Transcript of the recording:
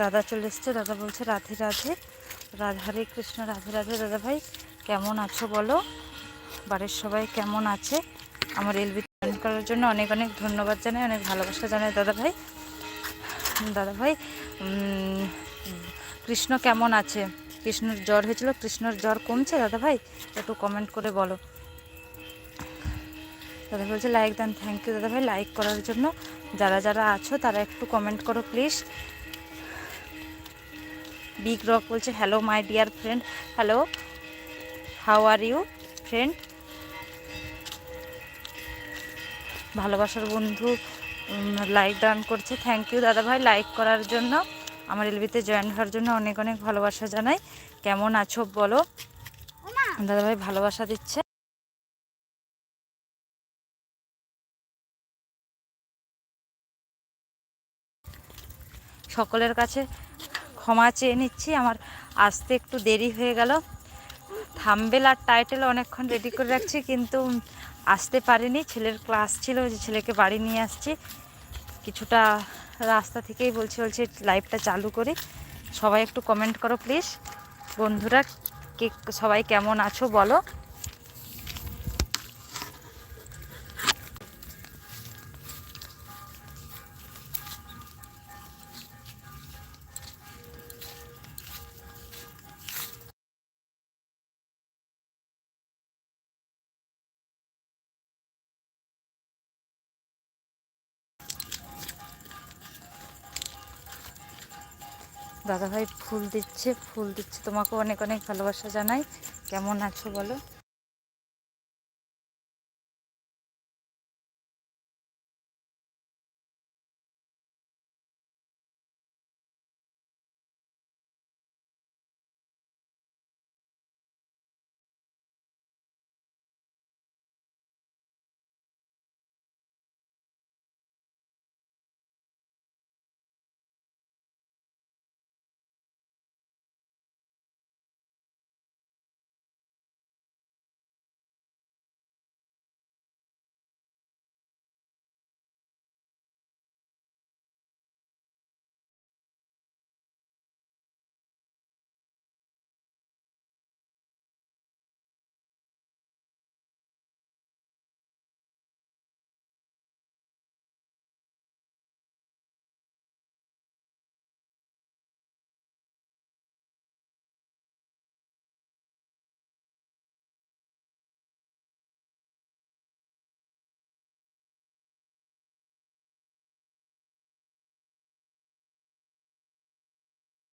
দাদা চলে এসছে। দাদা বলছে, রাধে রাধে। রাধে হরে কৃষ্ণ, রাধে রাধে। দাদা ভাই, কেমন আছো বলো? বাড়ির সবাই কেমন আছে? আমার এলবি জয়েন করার জন্য অনেক অনেক ধন্যবাদ জানাই, অনেক ভালোবাসা জানাই। দাদা ভাই দাদা ভাই কৃষ্ণ কেমন আছে? কৃষ্ণর জ্বর হয়েছিল, কৃষ্ণর জ্বর কমছে? দাদা ভাই, একটু কমেন্ট করে বলো। দাদা বলছে লাইক দেন থ্যাংক ইউ দাদা ভাই লাইক করার জন্য যারা যারা আছো, তারা একটু কমেন্ট করো প্লিজ বিগ রক বলছে hello my dear friend hello how are you friend ভালোবাসার বন্ধু লাইক ডান করছে। থ্যাংক ইউ দাদা ভাই লাইক করার জন্য। আমার এলবিতে জয়েন হওয়ার জন্য অনেক অনেক ভালোবাসা জানাই। কেমন আছো বলো? দাদা ভাই ভালোবাসা দিচ্ছে। সকলের কাছে ক্ষমা চেয়ে নিচ্ছি, আমার আসতে একটু দেরি হয়ে গেল। থাম্বেল আর টাইটেল অনেকক্ষণ রেডি করে রাখছি, কিন্তু আসতে পারিনি। ছেলের ক্লাস ছিল যে ছেলেকে বাড়ি নিয়ে আসছি। কিছুটা রাস্তা থেকেই বলছি বলছি লাইভটা চালু করি। সবাই একটু কমেন্ট করো প্লিজ বন্ধুরা, কে সবাই কেমন আছো বলো। দাদাভাই ফুল দিচ্ছে ফুল দিচ্ছে। তোমাকে অনেক অনেক ভালোবাসা জানাই। কেমন আছো বলো?